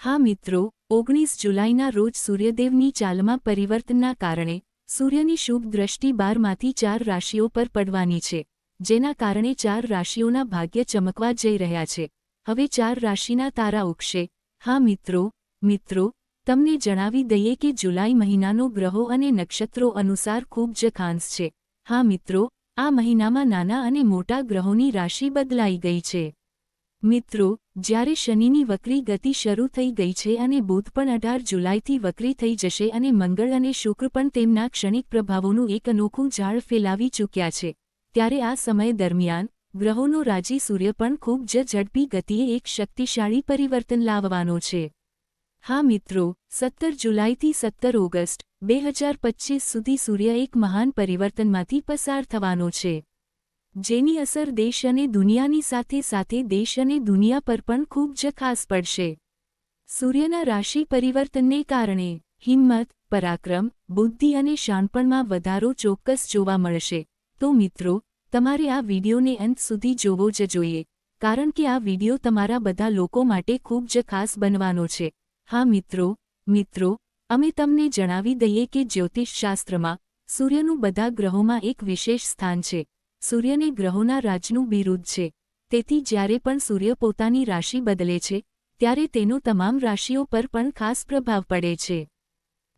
હા મિત્રો, ઓગણીસ જુલાઈના રોજ સૂર્યદેવની ચાલમાં પરિવર્તનના કારણે સૂર્યની શુભ દ્રષ્ટિ બારમાંથી ચાર રાશિઓ પર પડવાની છે, જેના કારણે ચાર રાશિઓના ભાગ્ય ચમકવા જઈ રહ્યા છે. હવે ચાર રાશિના તારા ઉગશે. હા મિત્રો મિત્રો, તમને જણાવી દઈએ કે જુલાઈ મહિનાનો ગ્રહો અને નક્ષત્રો અનુસાર ખૂબ જ ખાંસ છે. હા મિત્રો, આ મહિનામાં નાના અને મોટા ગ્રહોની રાશિ બદલાઈ ગઈ છે. મિત્રો જ્યારે શનિની વક્રી ગતિ શરૂ થઈ ગઈ છે અને બુધ પણ અઢાર જુલાઈથી વક્રી થઈ જશે અને મંગળ અને શુક્ર પણ તેમના ક્ષણિક પ્રભાવોનું એક અનોખું ઝાડ ફેલાવી ચૂક્યા છે. ત્યારે આ સમય દરમિયાન, ગ્રહોનો રાજી સૂર્ય પણ ખૂબ જ ઝડપી ગતિએ એક શક્તિશાળી પરિવર્તન લાવવાનો છે. હા મિત્રો, સત્તર જુલાઈથી સત્તર ઓગસ્ટ, બે હજાર સુધી સૂર્ય એક મહાન પરિવર્તનમાંથી પસાર થવાનો છે. જેની અસર દેશ અને દુનિયાની સાથે સાથે દેશ અને દુનિયા પર પણ ખૂબ જ ખાસ પડશે. સૂર્યના રાશિ પરિવર્તનને કારણે હિંમત, પરાક્રમ, બુદ્ધિ અને શાણપણમાં વધારો ચોક્કસ જોવા મળશે. તો મિત્રો, તમારે આ વિડીયોને અંત સુધી જોવો જ જોઈએ, કારણ કે આ વિડિયો તમારા બધા લોકો માટે ખૂબ જ ખાસ બનવાનો છે. હા મિત્રો મિત્રો, અમે તમને જણાવી દઈએ કે જ્યોતિષશાસ્ત્રમાં સૂર્યનું બધા ગ્રહોમાં એક વિશેષ સ્થાન છે. સૂર્યને ગ્રહોના રાજનું બિરુદ છે. તેથી જ્યારે પણ સૂર્ય પોતાની રાશિ બદલે છે, ત્યારે તેનો તમામ રાશિઓ પર પણ ખાસ પ્રભાવ પડે છે.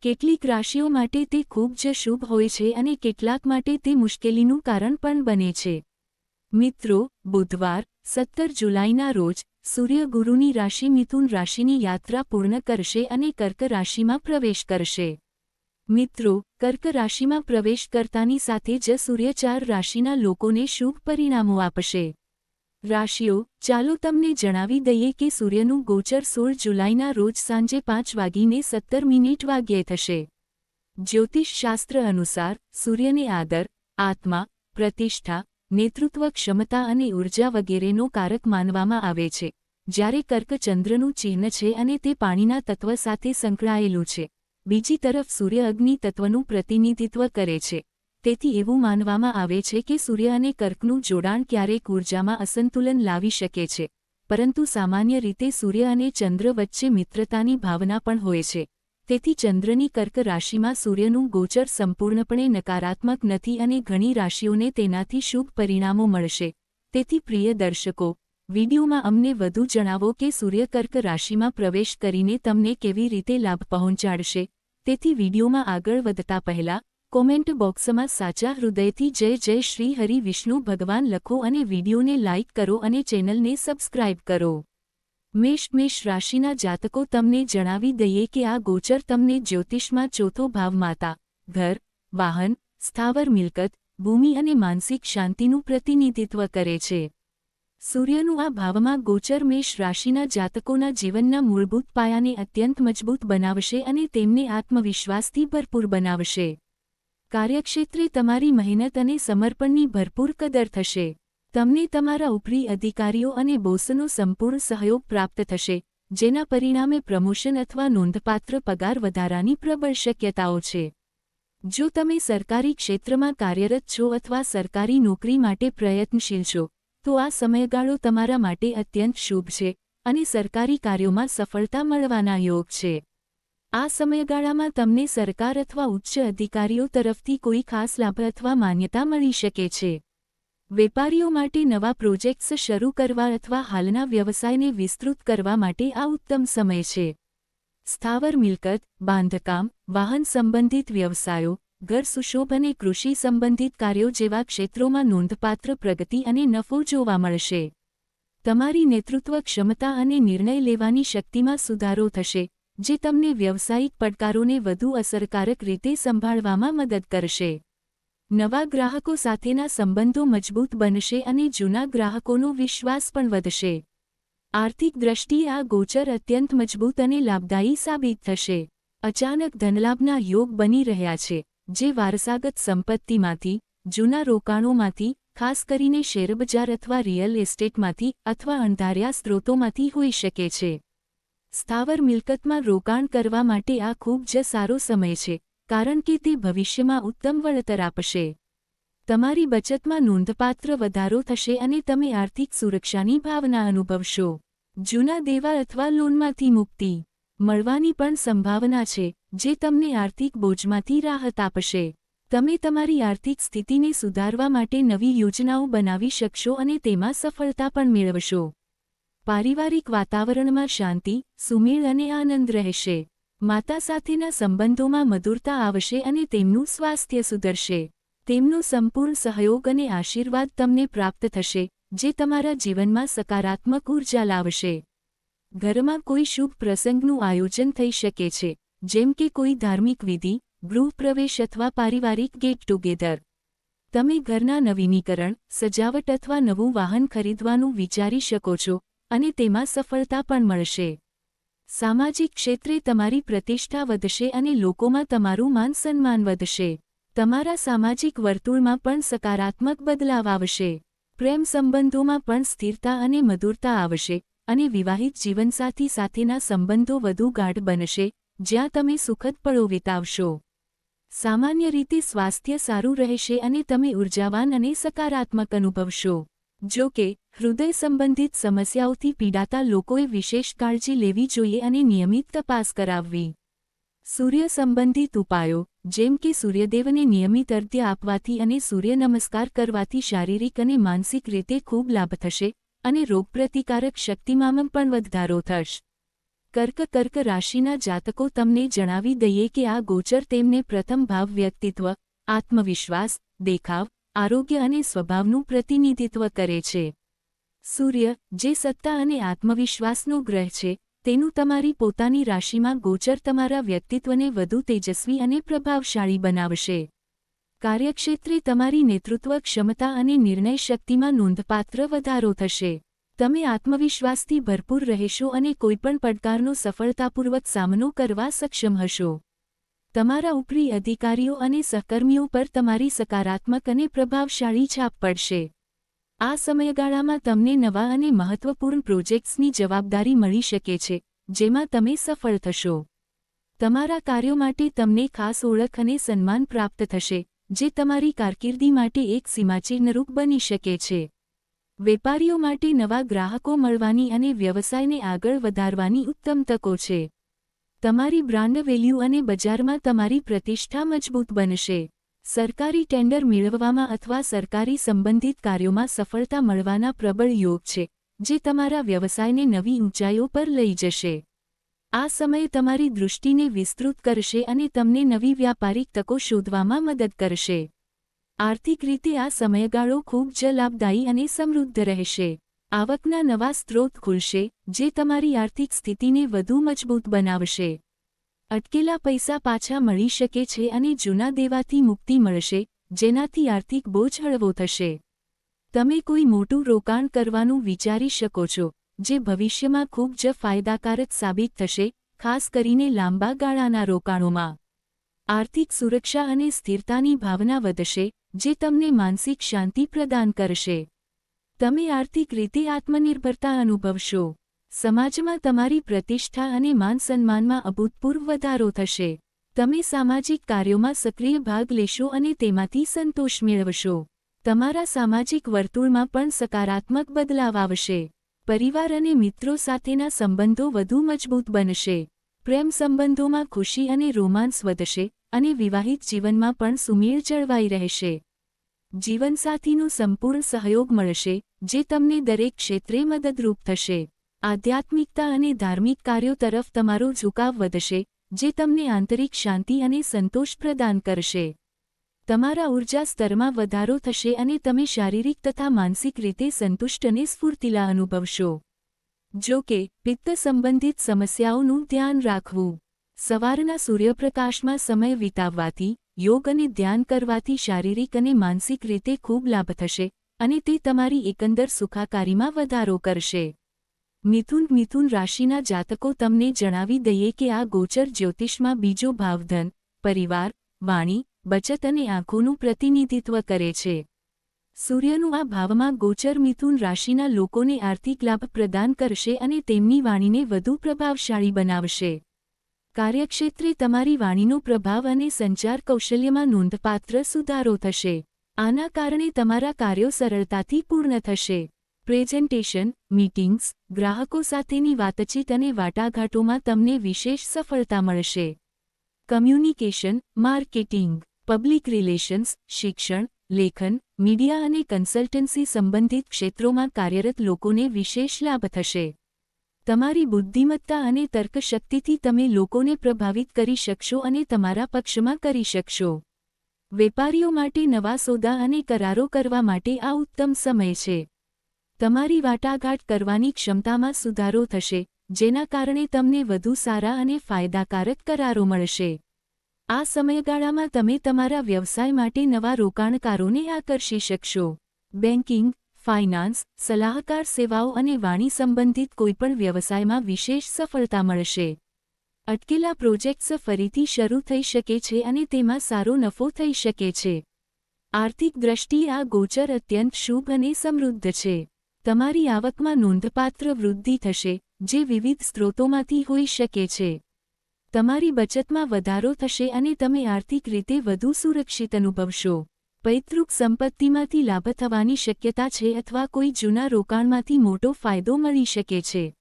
કેટલીક રાશિઓ માટે તે ખૂબ જ શુભ હોય છે અને કેટલાક માટે તે મુશ્કેલીનું કારણ પણ બને છે. મિત્રો, બુધવાર, સત્તર જુલાઈના રોજ, સૂર્ય ગુરુની રાશિ મિથુન રાશિની યાત્રા પૂર્ણ કરશે અને કર્ક રાશિમાં પ્રવેશ કરશે. મિત્રો, કર્ક રાશિમાં પ્રવેશ કરતાની સાથે જ સૂર્ય ચાર રાશિના લોકોને શુભ પરિણામો આપશે. રાશિઓ, ચાલો તમને જણાવી દઈએ કે સૂર્યનું ગોચર સોળ જુલાઈના રોજ સાંજે પાંચ વાગીને સત્તર મિનિટ વાગ્યે થશે. જ્યોતિષશાસ્ત્ર અનુસાર, સૂર્યને આદર, આત્મા, પ્રતિષ્ઠા, નેતૃત્વ ક્ષમતા અને ઊર્જા વગેરેનો કારક માનવામાં આવે છે. જ્યારે કર્ક ચંદ્રનું ચિહ્ન છે અને તે પાણીના તત્વ સાથે સંકળાયેલું છે. બીજી તરફ સૂર્ય અગ્નિ તત્વનું પ્રતિનિધિત્વ કરે છે. તેથી એવું માનવામાં આવે છે કે સૂર્ય અને કર્કનું જોડાણ ક્યારેક ઊર્જામાં અસંતુલન લાવી શકે છે. પરંતુ સામાન્ય રીતે સૂર્ય અને ચંદ્ર વચ્ચે મિત્રતાની ભાવના પણ હોય છે. તેથી ચંદ્રની કર્ક રાશિમાં સૂર્યનું ગોચર સંપૂર્ણપણે નકારાત્મક નથી અને ઘણી રાશિઓને તેનાથી શુભ પરિણામો મળશે. તેથી પ્રિય દર્શકો વિડીયોમાં અમને વધુ જણાવો કે સૂર્ય કર્ક રાશિમાં પ્રવેશ કરીને તમને કેવી રીતે લાભ પહોંચાડશે. તેથી વિડીયોમાં આગળ વધતા પહેલા, કોમેન્ટ બોક્સમાં સાચા હૃદયથી જય જય શ્રી હરિ વિષ્ણુ ભગવાન લખો અને વિડીયોને લાઇક કરો અને ચેનલને સબસ્ક્રાઇબ કરો. મેષ મેષ રાશિના જાતકો તમને જણાવી દઈએ કે આ ગોચર તમને જ્યોતિષમાં ચોથો ભાવ માતા, ઘર, વાહન, સ્થાવર મિલકત, ભૂમિ અને માનસિક શાંતિનું પ્રતિનિધિત્વ કરે છે. સૂર્યનું આ ભાવમાં ગોચર મેષ રાશિના જાતકોના જીવનના મૂળભૂત પાયાને અત્યંત મજબૂત બનાવશે અને તેમને આત્મવિશ્વાસથી ભરપૂર બનાવશે. કાર્યક્ષેત્રે તમારી મહેનત અને સમર્પણની ભરપૂર કદર થશે. તમને તમારા ઉપરી અધિકારીઓ અને બોસનો સંપૂર્ણ સહયોગ પ્રાપ્ત થશે, જેના પરિણામે પ્રમોશન અથવા નોંધપાત્ર પગાર વધારાની પ્રબળ શક્યતાઓ છે. જો તમે સરકારી ક્ષેત્રમાં કાર્યરત છો અથવા સરકારી નોકરી માટે પ્રયત્નશીલ છો તો આ સમયગાળો તમારા માટે અત્યંત શુભ છે અને સરકારી કાર્યોમાં સફળતા મળવાના યોગ છે. આ સમયગાળામાં તમને સરકાર અથવા ઉચ્ચ અધિકારીઓ તરફથી કોઈ ખાસ લાભ અથવા માન્યતા મળી શકે છે. વેપારીઓ માટે નવા પ્રોજેક્ટ્સ શરૂ કરવા અથવા હાલના વ્યવસાયને વિસ્તૃત કરવા માટે આ ઉત્તમ સમય છે. સ્થાવર મિલકત, બાંધકામ, વાહન સંબંધિત વ્યવસાયો ઘર સુશોભ અને કૃષિ સંબંધિત કાર્યો જેવા ક્ષેત્રોમાં નોંધપાત્ર પ્રગતિ અને નફો જોવા મળશે. તમારી નેતૃત્વ ક્ષમતા અને નિર્ણય લેવાની શક્તિમાં સુધારો થશે, જે તમને વ્યવસાયિક પડકારોને વધુ અસરકારક રીતે સંભાળવામાં મદદ કરશે. નવા ગ્રાહકો સાથેના સંબંધો મજબૂત બનશે અને જૂના ગ્રાહકોનો વિશ્વાસ પણ વધશે. આર્થિક દ્રષ્ટિએ આ ગોચર અત્યંત મજબૂત અને લાભદાયી સાબિત થશે. અચાનક ધનલાભના યોગ બની રહ્યા છે. જે વારસાગત સંપત્તિમાંથી, જૂના રોકાણોમાંથી, ખાસ કરીને શેરબજાર અથવા રિયલ એસ્ટેટમાંથી અથવા અણધાર્યા સ્ત્રોતોમાંથી હોઈ શકે છે. સ્થાવર મિલકતમાં રોકાણ કરવા માટે આ ખૂબ જ સારો સમય છે, કારણ કે તે ભવિષ્યમાં ઉત્તમ વળતર આપશે. તમારી બચતમાં નોંધપાત્ર વધારો થશે અને તમે આર્થિક સુરક્ષાની ભાવના અનુભવશો. જૂના દેવા અથવા લોનમાંથી મુક્તિ મળવાની પણ સંભાવના છે. જે તમને આર્થિક બોજમાંથી રાહત આપશે. તમે તમારી આર્થિક સ્થિતિને સુધારવા માટે નવી યોજનાઓ બનાવી શકશો અને તેમાં સફળતા પણ મેળવશો. પારિવારિક વાતાવરણમાં શાંતિ, સુમેળ અને આનંદ રહેશે. માતા સાથેના સંબંધોમાં મધુરતા આવશે અને તેમનું સ્વાસ્થ્ય સુધરશે. તેમનો સંપૂર્ણ સહયોગ અને આશીર્વાદ તમને પ્રાપ્ત થશે, જે તમારા જીવનમાં સકારાત્મક ઊર્જા લાવશે. ઘરમાં કોઈ શુભ પ્રસંગનું આયોજન થઈ શકે છે. જેમ કે કોઈ ધાર્મિક વિધિ, ગૃહપ્રવેશ અથવા પારિવારિક ગેટ ટુગેધર. તમે ઘરના નવીનીકરણ, સજાવટ અથવા નવું વાહન ખરીદવાનું વિચારી શકો છો અને તેમાં સફળતા પણ મળશે. સામાજિક ક્ષેત્રે તમારી પ્રતિષ્ઠા વધશે અને લોકોમાં તમારું માન સન્માન વધશે. તમારા સામાજિક વર્તુળમાં પણ સકારાત્મક બદલાવ આવશે. પ્રેમ સંબંધોમાં પણ સ્થિરતા અને મધુરતા આવશે અને વિવાહિત જીવનસાથી સાથેના સંબંધો વધુ ગાઢ બનશે જ્યાં તમે સુખદ પળો વિતાવશો. સામાન્ય રીતે સ્વાસ્થ્ય સારું રહેશે અને તમે ઉર્જાવાન અને સકારાત્મક અનુભવશો. જો કે, હૃદય સંબંધિત સમસ્યાઓથી પીડાતા લોકોએ વિશેષ કાળજી લેવી જોઈએ અને નિયમિત તપાસ કરાવવી. સૂર્ય સંબંધિત ઉપાયો, જેમ કે સૂર્યદેવને નિયમિત અર્ધ્ય આપવાથી અને સૂર્ય નમસ્કાર કરવાથી શારીરિક અને માનસિક રીતે ખૂબ લાભ થશે અને રોગપ્રતિકારક શક્તિમાં પણ વધારો થશ. કર્ક કર્ક રાશિના જાતકો તમને જણાવી દઈએ કે આ ગોચર તેમને પ્રથમ ભાવ વ્યક્તિત્વ, આત્મવિશ્વાસ, દેખાવ, આરોગ્ય અને સ્વભાવનું પ્રતિનિધિત્વ કરે છે. સૂર્ય, જે સત્તા અને આત્મવિશ્વાસનો ગ્રહ છે, તેનું તમારી પોતાની રાશિમાં ગોચર તમારા વ્યક્તિત્વને વધુ તેજસ્વી અને પ્રભાવશાળી બનાવશે. કાર્યક્ષેત્રે તમારી નેતૃત્વ ક્ષમતા અને નિર્ણય શક્તિમાં નોંધપાત્ર વધારો થશે. તમે આત્મવિશ્વાસથી ભરપૂર રહેશો અને કોઈપણ પડકારનો સફળતાપૂર્વક સામનો કરવા સક્ષમ હશો. તમારા ઉપરી અધિકારીઓ અને સહકર્મીઓ પર તમારી સકારાત્મક અને પ્રભાવશાળી છાપ પડશે. આ સમયગાળામાં તમને નવા અને મહત્વપૂર્ણ પ્રોજેક્ટ્સની જવાબદારી મળી શકે છે, જેમાં તમે સફળ થશો. તમારા કાર્યો માટે તમને ખાસ ઓળખ અને સન્માન પ્રાપ્ત થશે, જે તમારી કારકિર્દી માટે એક સીમાચિહ્નરૂપ બની શકે છે. વેપારીઓ માટે નવા ગ્રાહકો મળવાની અને વ્યવસાયને આગળ વધારવાની ઉત્તમ તકો છે. તમારી બ્રાન્ડ વેલ્યુ અને બજારમાં તમારી પ્રતિષ્ઠા મજબૂત બનશે. સરકારી ટેન્ડર મેળવવામાં અથવા સરકારી સંબંધિત કાર્યોમાં સફળતા મળવાના પ્રબળ યોગ છે, જે તમારા વ્યવસાયને નવી ઊંચાઈઓ પર લઈ જશે. આ સમય તમારી દૃષ્ટિને વિસ્તૃત કરશે અને તમને નવી વ્યાપારિક તકો શોધવામાં મદદ કરશે. આર્થિક રીતે આ સમયગાળો ખૂબ જ લાભદાયી અને સમૃદ્ધ રહેશે. આવકના નવા સ્ત્રોત ખુલશે, જે તમારી આર્થિક સ્થિતિને વધુ મજબૂત બનાવશે. અટકેલા પૈસા પાછા મળી શકે છે અને જૂના દેવાથી મુક્તિ મળશે, જેનાથી આર્થિક બોજ હળવો થશે. તમે કોઈ મોટું રોકાણ કરવાનું વિચારી શકો છો, જે ભવિષ્યમાં ખૂબ જ ફાયદાકારક સાબિત થશે, ખાસ કરીને લાંબા ગાળાના રોકાણોમાં. આર્થિક સુરક્ષા અને સ્થિરતાની ભાવના વધશે, જે તમને માનસિક શાંતિ પ્રદાન કરશે. તમે આર્થિક રીતે આત્મનિર્ભરતા અનુભવશો. સમાજમાં તમારી પ્રતિષ્ઠા અને માન સન્માનમાં અભૂતપૂર્વ વધારો થશે. તમે સામાજિક કાર્યોમાં સક્રિય ભાગ લેશો અને તેમાંથી સંતોષ મેળવશો. તમારા સામાજિક વર્તુળમાં પણ સકારાત્મક બદલાવ આવશે. પરિવાર અને મિત્રો સાથેના સંબંધો વધુ મજબૂત બનશે. પ્રેમ સંબંધોમાં ખુશી અને રોમાન્સ વધશે અને વિવાહિત જીવનમાં પણ સુમેળ જળવાઈ રહેશે. જીવનસાથીનો સંપૂર્ણ સહયોગ મળશે, જે તમને દરેક ક્ષેત્રે મદદરૂપ થશે. આધ્યાત્મિકતા અને ધાર્મિક કાર્યો તરફ તમારો ઝુકાવ વધશે, જે તમને આંતરિક શાંતિ અને સંતોષ પ્રદાન કરશે. તમારા ઊર્જા સ્તરમાં વધારો થશે અને તમે શારીરિક તથા માનસિક રીતે સંતુષ્ટ અને સ્ફૂર્તિલા અનુભવશો. જો કે, પિત્ત સંબંધિત સમસ્યાઓનું ધ્યાન રાખવું. સવારના સૂર્યપ્રકાશમાં સમય વિતાવવાથી યોગ અને ધ્યાન કરવાથી શારીરિક અને માનસિક રીતે ખૂબ લાભ થશે અને તે તમારી એકંદર સુખાકારીમાં વધારો કરશે. મિથુન મિથુન રાશિના જાતકો તમને જણાવી દઈએ કે આ ગોચર જ્યોતિષમાં બીજો ભાવધન પરિવાર, વાણી, બચત અને આંખોનું પ્રતિનિધિત્વ કરે છે. સૂર્યનું આ ભાવમાં ગોચર મિથુન રાશિના લોકોને આર્થિક લાભ પ્રદાન કરશે અને તેમની વાણીને વધુ પ્રભાવશાળી બનાવશે. કાર્યક્ષેત્રે તમારી વાણીનો પ્રભાવ અને સંચાર કૌશલ્યમાં નોંધપાત્ર સુધારો થશે. આના કારણે તમારા કાર્યો સરળતાથી પૂર્ણ થશે. પ્રેઝન્ટેશન, મીટિંગ્સ, ગ્રાહકો સાથેની વાતચીત અને વાટાઘાટોમાં તમને વિશેષ સફળતા મળશે. કમ્યુનિકેશન, માર્કેટિંગ, પબ્લિક રિલેશન્સ, શિક્ષણ લેખન, મીડિયા અને કન્સલ્ટન્સી સંબંધિત ક્ષેત્રોમાં કાર્યરત લોકોને વિશેષ લાભ થશે. તમારી બુદ્ધિમત્તા અને તર્કશક્તિથી તમે લોકોને પ્રભાવિત કરી શકશો અને તમારા પક્ષમાં કરી શકશો. વેપારીઓ માટે નવા સોદા અને કરારો કરવા માટે આ ઉત્તમ સમય છે. તમારી વાટાઘાટ કરવાની ક્ષમતામાં સુધારો થશે, જેના કારણે તમને વધુ સારા અને ફાયદાકારક કરારો મળશે. આ સમયગાળામાં તમે તમારા વ્યવસાય માટે નવા રોકાણકારોને આકર્ષી શકશો. બેન્કિંગ ફાઇનાન્સ, સલાહકાર સેવાઓ અને વાણી સંબંધિત કોઈપણ વ્યવસાયમાં વિશેષ સફળતા મળશે. અટકેલા પ્રોજેક્ટ્સ ફરીથી શરૂ થઈ શકે છે અને તેમાં સારો નફો થઈ શકે છે. આર્થિક દ્રષ્ટિએ આ ગોચર અત્યંત શુભ અને સમૃદ્ધ છે. તમારી આવકમાં નોંધપાત્ર વૃદ્ધિ થશે, જે વિવિધ સ્ત્રોતોમાંથી હોઈ શકે છે. તમારી બચતમાં વધારો થશે અને તમે આર્થિક રીતે વધુ સુરક્ષિત અનુભવશો. પૈતૃક સંપત્તિમાંથી લાભ થવાની શક્યતા છે અથવા કોઈ જૂના રોકાણમાંથી મોટો ફાયદો મળી શકે છે.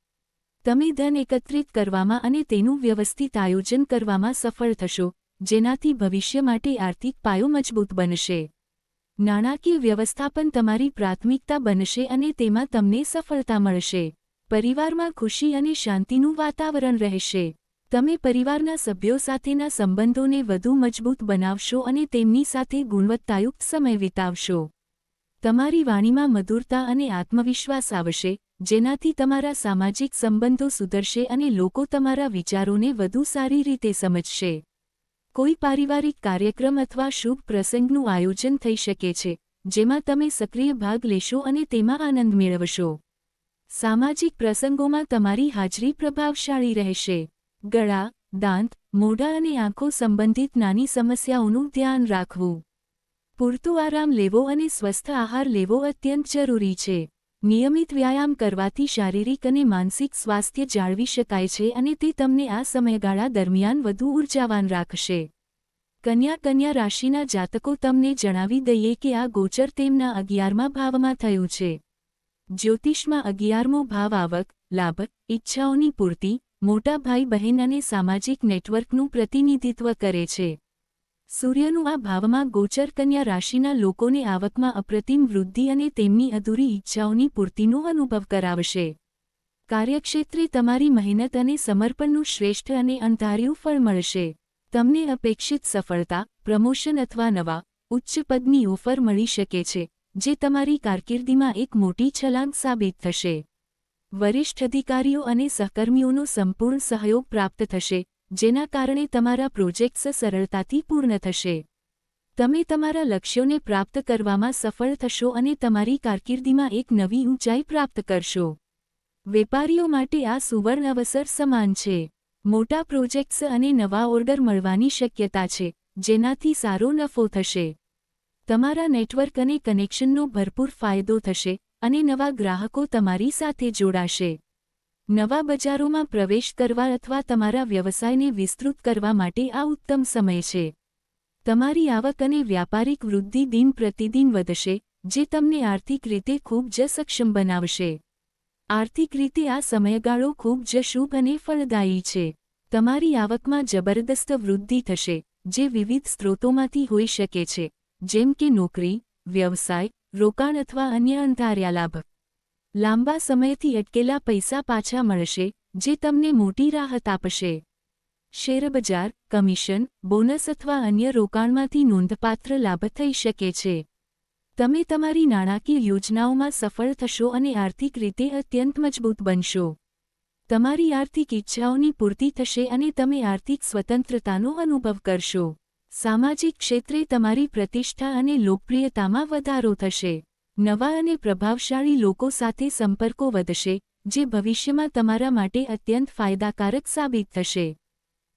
તમે ધન એકત્રિત કરવામાં અને તેનું વ્યવસ્થિત આયોજન કરવામાં સફળ થશો, જેનાથી ભવિષ્ય માટે આર્થિક પાયો મજબૂત બનશે. નાણાકીય વ્યવસ્થાપન તમારી પ્રાથમિકતા બનશે અને તેમાં તમને સફળતા મળશે. પરિવારમાં ખુશી અને શાંતિનું વાતાવરણ રહેશે. તમે પરિવારના સભ્યો સાથેના સંબંધોને વધુ મજબૂત બનાવશો અને તેમની સાથે ગુણવત્તાયુક્ત સમય વિતાવશો. તમારી વાણીમાં મધુરતા અને આત્મવિશ્વાસ આવશે, જેનાથી તમારા સામાજિક સંબંધો સુધરશે અને લોકો તમારા વિચારોને વધુ સારી રીતે સમજશે. કોઈ પારિવારિક કાર્યક્રમ અથવા શુભ પ્રસંગનું આયોજન થઈ શકે છે, જેમાં તમે સક્રિય ભાગ લેશો અને તેમાં આનંદ મેળવશો. સામાજિક પ્રસંગોમાં તમારી હાજરી પ્રભાવશાળી રહેશે. ગળા, દાંત, મોઢા અને આંખો સંબંધિત નાની સમસ્યાઓનું ધ્યાન રાખવું. પૂરતો આરામ લેવો અને સ્વસ્થ આહાર લેવો અત્યંત જરૂરી છે. નિયમિત વ્યાયામ કરવાથી શારીરિક અને માનસિક સ્વાસ્થ્ય જાળવી શકાય છે અને તે તમને આ સમયગાળા દરમિયાન વધુ ઉર્જાવાન રાખશે. કન્યા કન્યા રાશિના જાતકો તમને જણાવી દઈએ કે આ ગોચર તેમના અગિયારમા ભાવમાં થયું છે. જ્યોતિષમાં અગિયારમો ભાવ આવક, લાભ ઇચ્છાઓની પૂર્તિ મોટા ભાઈ બહેન અને સામાજિક નેટવર્કનું પ્રતિનિધિત્વ કરે છે. સૂર્યનું આ ભાવમાં ગોચર કન્યા રાશિના લોકોને આવકમાં અપ્રતિમ વૃદ્ધિ અને તેમની અધૂરી ઈચ્છાઓની પૂર્તિનો અનુભવ કરાવશે. કાર્યક્ષેત્રે તમારી મહેનત અને સમર્પણનું શ્રેષ્ઠ અને અંધાર્યું ફળ મળશે. તમને અપેક્ષિત સફળતા, પ્રમોશન અથવા નવા, ઉચ્ચ પદની ઓફર મળી શકે છે, જે તમારી કારકિર્દીમાં એક મોટી છલાંગ સાબિત થશે. વરિષ્ઠ અધિકારીઓ અને સહકર્મીઓનો સંપૂર્ણ સહયોગ પ્રાપ્ત થશે, જેના કારણે તમારા પ્રોજેક્ટ્સ સરળતાથી પૂર્ણ થશે. તમે તમારા લક્ષ્યોને પ્રાપ્ત કરવામાં સફળ થશો અને તમારી કારકિર્દીમાં એક નવી ઊંચાઈ પ્રાપ્ત કરશો. વેપારીઓ માટે આ સુવર્ણ અવસર સમાન છે. મોટા પ્રોજેક્ટ્સ અને નવા ઓર્ડર મળવાની શક્યતા છે, જેનાથી સારો નફો થશે. તમારા નેટવર્ક અને કનેક્શનનો ભરપૂર ફાયદો થશે અને નવા ગ્રાહકો તમારી સાથે જોડાશે. નવા બજારોમાં પ્રવેશ કરવા અથવા તમારા વ્યવસાયને વિસ્તૃત કરવા માટે આ ઉત્તમ સમય છે. તમારી આવક અને વ્યાપારિક વૃદ્ધિ દિન પ્રતિદિન વધશે, જે તમને આર્થિક રીતે ખૂબ જ સક્ષમ બનાવશે. આર્થિક રીતે આ સમયગાળો ખૂબ જ શુભ અને ફળદાયી છે. તમારી આવકમાં જબરદસ્ત વૃદ્ધિ થશે, જે વિવિધ સ્ત્રોતોમાંથી હોઈ શકે છે, જેમ કે નોકરી, વ્યવસાય રોકાણ અથવા અન્ય અંધાર્યા લાભ લાંબા સમયથી અટકેલા પૈસા પાછા મળશે, જે તમને મોટી રાહત આપશે. શેરબજાર કમિશન, બોનસ અથવા અન્ય રોકાણમાંથી નોંધપાત્ર લાભ થઈ શકે છે. તમે તમારી નાણાકીય યોજનાઓમાં સફળ થશો અને આર્થિક રીતે અત્યંત મજબૂત બનશો. તમારી આર્થિક ઇચ્છાઓની પૂર્તિ થશે અને તમે આર્થિક સ્વતંત્રતાનો અનુભવ કરશો. સામાજિક ક્ષેત્રે તમારી પ્રતિષ્ઠા અને લોકપ્રિયતામાં વધારો થશે. નવા અને પ્રભાવશાળી લોકો સાથે સંપર્કો વધશે, જે ભવિષ્યમાં તમારા માટે અત્યંત ફાયદાકારક સાબિત થશે.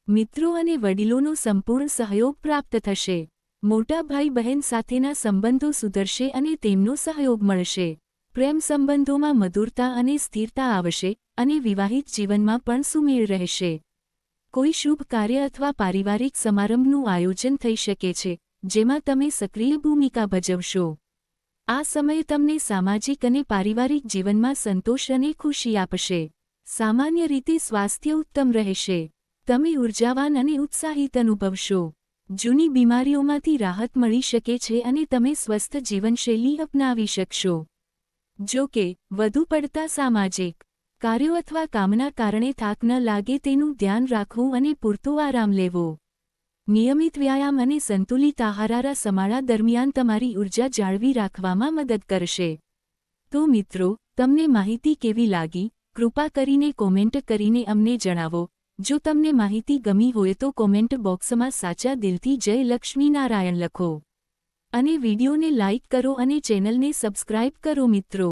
મિત્રો અને વડીલોનો સંપૂર્ણ સહયોગ પ્રાપ્ત થશે. મોટા ભાઈ બહેન સાથેના સંબંધો સુધરશે અને તેમનો સહયોગ મળશે. પ્રેમ સંબંધોમાં મધુરતા અને સ્થિરતા આવશે અને વિવાહિત જીવનમાં પણ સુમેળ રહેશે. કોઈ શુભ કાર્ય અથવા પારિવારિક સમારંભનું આયોજન થઈ શકે છે, જેમાં તમે સક્રિય ભૂમિકા ભજવશો. આ સમય તમને સામાજિક અને પારિવારિક જીવનમાં સંતોષ અને ખુશી આપશે. સામાન્ય રીતે સ્વાસ્થ્ય ઉત્તમ રહેશે. તમે ઉર્જાવાન અને ઉત્સાહિત અનુભવશો. જૂની બીમારીઓમાંથી રાહત મળી શકે છે અને તમે સ્વસ્થ જીવનશૈલી અપનાવી શકશો. જો કે, વધુ પડતા સામાજિક કાર્યો અથવા કામના કારણે થાક ન લાગે તેનું ધ્યાન રાખવું અને પૂરતો આરામ લેવો. નિયમિત વ્યાયામ અને સંતુલિત આહારારા સમાળા દરમિયાન તમારી ઊર્જા જાળવી રાખવામાં મદદ કરશે. તો મિત્રો, તમને માહિતી કેવી લાગી? કૃપા કરીને કોમેન્ટ કરીને અમને જણાવો. જો તમને માહિતી ગમી હોય તો કોમેન્ટ બોક્સમાં સાચા દિલથી જય લક્ષ્મીનારાયણ લખો. અને વિડીયોને લાઇક કરો અને ચેનલને સબસ્ક્રાઇબ કરો મિત્રો.